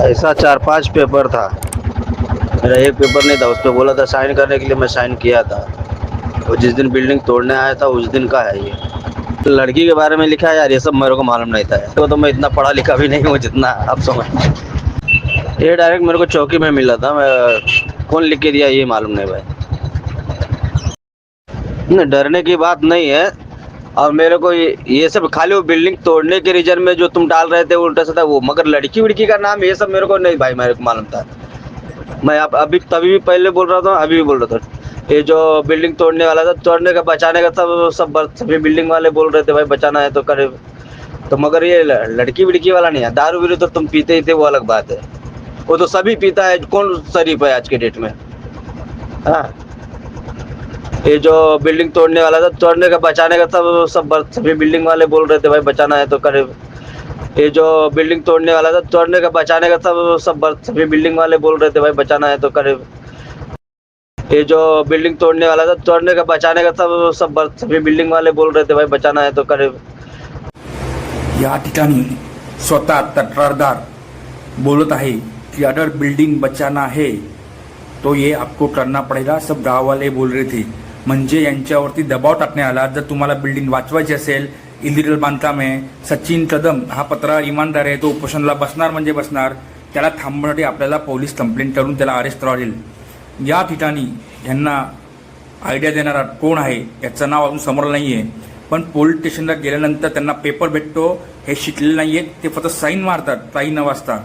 ऐसा चार पाँच पेपर था। मेरा एक पेपर नहीं था उस पर बोला था साइन करने के लिए मैं साइन किया था। और जिस दिन बिल्डिंग तोड़ने आया था उस दिन का है ये। लड़की के बारे में लिखा है यार ये सब मेरे को मालूम नहीं था तो, तो मैं इतना पढ़ा लिखा भी नहीं हूँ जितना आप समझ ये डायरेक्ट मेरे को चौकी में मिला था। मैं कौन लिख के दिया ये मालूम नहीं भाई। डरने की बात नहीं है। और मेरे को ये, ये सब खाली वो बिल्डिंग तोड़ने के रीजन में जो तुम डाल रहे थे उल्टा सीधा वो मगर लड़की उड़की का नाम ये सब मेरे को नहीं भाई मेरे को मालूम था। मैं आप अभी तभी भी पहले बोल रहा था अभी भी बोल रहा था। ये जो बिल्डिंग तोड़ने वाला था तोड़ने का बचाने का सब सब सभी बिल्डिंग वाले बोल रहे थे भाई बचाना है तो करे। तो मगर ये लड़की विड़की वाला नहीं है दारू बीरू तो तुम पीते ही थे वो अलग बात है। वो तो सभी पीता है कौन शरीफ है आज के डेट में? हाँ। ये जो बिल्डिंग तोड़ने वाला था, तोड़ने का, बचाने का सब सब सभी बिल्डिंग वाले बोल रहे थे, भाई, बचाना है तो करे। ये जो बिल्डिंग तोड़ने वाला था, तोड़ने का, बचाने का सब सब सभी बिल्डिंग वाले बोल रहे थे, भाई, बचाना है तो करे। ये जो बिल्डिंग तोड़ने वाला था, तोड़ने का, बचाने का सब सब सभी बिल्डिंग वाले बोल रहे थे, भाई, बचाना है तो करे। या ठिकाणी स्वतः तक्रारदार बोलत आहे कि, अगर बिल्डिंग बचाना है तो ये आपको करना पडेगा, सब गाँव वाले बोल रहे थे. म्हणजे यांच्यावरती दबाव टाकण्यात आला. जर तुम्हाला बिल्डिंग वाचवायची असेल इलिगल बांधकाम आहे सचिन कदम हा पत्रा इमानदार आहे तो उपोषणाला बसणार म्हणजे बसणार त्याला थांबवण्यासाठी आपल्याला पोलीस कंप्लेंट करून त्याला अरेस्ट करावं लागेल या ठिकाणी यांना आयडिया देणारा कोण आहे याचं नाव अजून समोर नाही आहे पण पोलीस स्टेशनला गेल्यानंतर त्यांना पेपर भेटतो हे शिकलेले नाही आहेत ते फक्त साईन मारतात काही न वाजता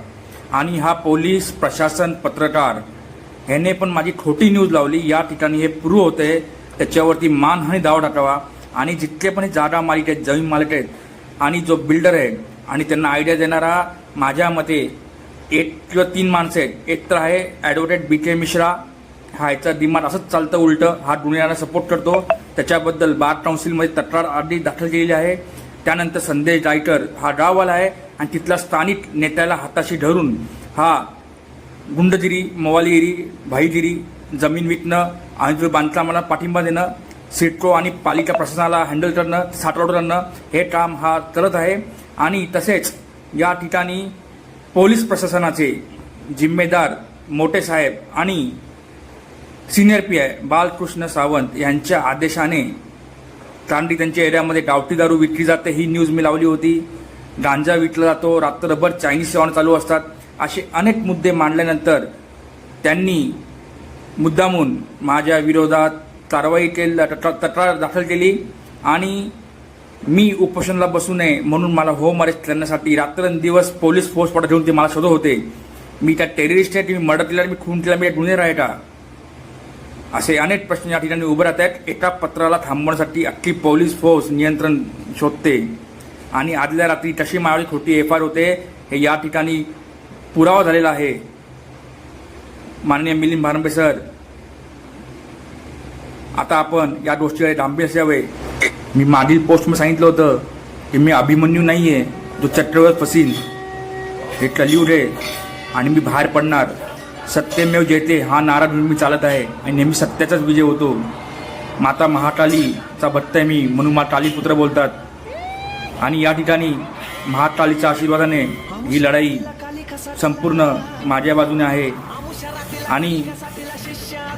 आणि हा पोलीस प्रशासन पत्रकार ह्याने पण माझी खोटी न्यूज लावली. या ठिकाणी हे प्रूव्ह होते त्याच्यावरती मानहानी दावा टाकावा. आणि जितके पण जागा मालिक आहेत जमीन मालिक आहेत आणि जो बिल्डर आहे आणि त्यांना आयडिया देणारा माझ्या मते एक किंवा तीन माणसं आहेत. एक तर आहे ॲडव्होकेट बी के मिश्रा. हा याचा डिमांड असंच चालतं उलटं. हा गुन्हेगारांना सपोर्ट करतो. त्याच्याबद्दल बार काउन्सिलमध्ये तक्रार आधी दाखल केलेली आहे. त्यानंतर संदेश डायकर हा गाववाला आहे. आणि तिथला स्थानिक नेत्याला हाताशी धरून हा गुंडगिरी मवालीगिरी भाईगिरी जमीन विकणं आणि जो बांधकामाला पाठिंबा देणं सिडको आणि पालिका प्रशासनाला हँडल करणं साठवड करणं हे काम हा करत आहे. आणि तसेच या ठिकाणी पोलीस प्रशासनाचे जिम्मेदार मोठे साहेब आणि senior P I Balkrishna Sawant यांच्या आदेशाने कारण की त्यांच्या एरियामध्ये गावठी दारू विकली जाते ही न्यूज मी लावली होती. गांजा विकला जातो रात्रभर चायनीज सेवन चालू असतात. असे अनेक मुद्दे मांडल्यानंतर त्यांनी मुद्दामून माझ्या विरोधात कारवाई केली तक्रार तक्रार दाखल केली आणि मी उपोषणाला बसू नये म्हणून मला होम अरेस्ट करण्यासाठी रात्रंदिवस पोलीस फोर्स पडा ठेवून ते मला शोधत होते. मी त्या टेररिस्ट आहे मी मर्डर केला मी खून केला मी गुन्हेगार आहे का? असे अनेक प्रश्न या ठिकाणी उभे राहत आहेत. एका पत्राला थांबवण्यासाठी अख्खी पोलीस फोर्स नियंत्रण शोधते आणि आदल्या रात्री कशी माझी खोटी एफ आर होते हे या ठिकाणी पुरावा झालेला आहे. माननीय मिलिंद भारंबे सर आता आपण या गोष्टीकडे गांभीर असावे. मी मागील पोस्टमध्ये सांगितलं होतं की मी अभिमन्यू नाही आहे जो चक्रवर फसीन हे कलियुग आहे आणि मी बाहेर पडणार. सत्यमेव जयते हा नारा घेऊन मी चालत आहे आणि नेहमी सत्याचाच विजय होतो. माता महाकालीचा भक्त आहे मी म्हणून मा कालीपुत्र बोलतात. आणि या ठिकाणी महाकालीच्या आशीर्वादाने ही लढाई संपूर्ण माझ्या बाजूने आहे. आणि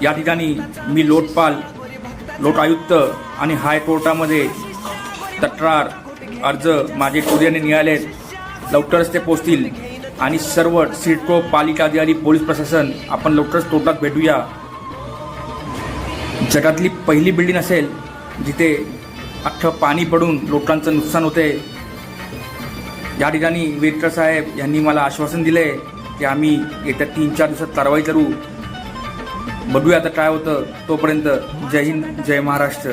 या ठिकाणी मी लोटपाल लोट आयुक्त आणि हायकोर्टामध्ये तक्रार अर्ज माझे कुर्याने निघालेत लवकरच ते पोचतील. आणि सर्व सिडको पालिका अधिकारी पोलीस प्रशासन आपण लवकरच तोटात भेटूया. जगातली पहिली बिल्डिंग असेल जिथे अख्खं पाणी पडून लोकांचं नुकसान होते. या ठिकाणी वेटकर साहेब यांनी मला आश्वासन दिले. की आम्ही येत्या तीन चार दिवसात कारवाई करू. बघूया आता काय होतं. तोपर्यंत जय हिंद जय महाराष्ट्र.